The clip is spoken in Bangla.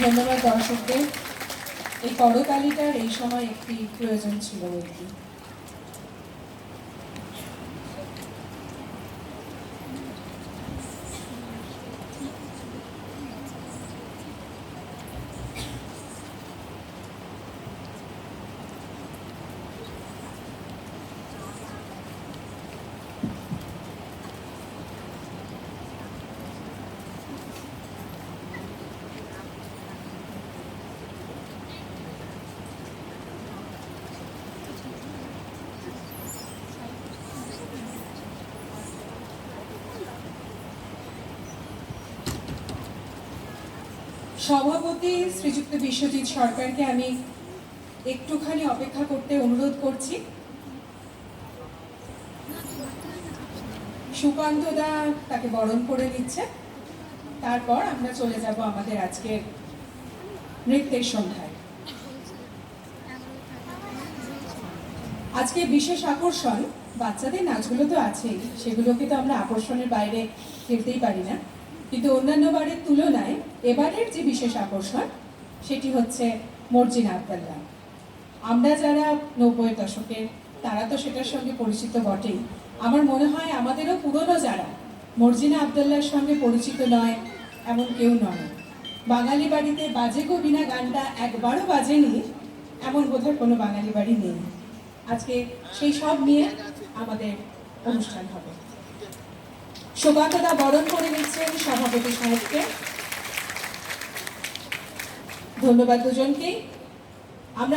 ধন্যবাদ দর্শকদের। এই করতালিটার এই সময় একটি প্রয়োজন ছিল আর সভাপতি শ্রীযুক্ত বিশ্বজিৎ সরকারকে আমি একটুখানি অপেক্ষা করতে অনুরোধ করছি। সুকান্ত দা তাকে বরণ করে দিচ্ছে তারপর আমরা চলে যাব আমাদের আজকের নৃত্যের সন্ধ্যায়। আজকে বিশেষ আকর্ষণ, বাচ্চাদের নাচগুলো তো আছেই, সেগুলোকে তো আমরা আকর্ষণের বাইরে ফেলতেই পারি না। কিন্তু অন্যান্য বারের তুলনায় এবারের যে বিশেষ আকর্ষণ, সেটি হচ্ছে মর্জিনা আবদাল্লাহ আমরা যারা নব্বই দশকের তারা তো সেটার সঙ্গে পরিচিত বটেই। আমার মনে হয় আমাদেরও পুরনো যারা মর্জিনা আবদাল্লার সঙ্গে পরিচিত নয়, এমন কেউ নয়। বাঙালি বাড়িতে বাজে গো বিনা গানটা একবারও বাজেনি, এমন বোধহয় কোনো বাঙালি বাড়ি নেই। আজকে সেই সব নিয়ে আমাদের অনুষ্ঠান হবে। সুকান্তদা বরণ করে নিচ্ছেন সাহেবকে। ধন্যবাদ দুজনকেই আমরা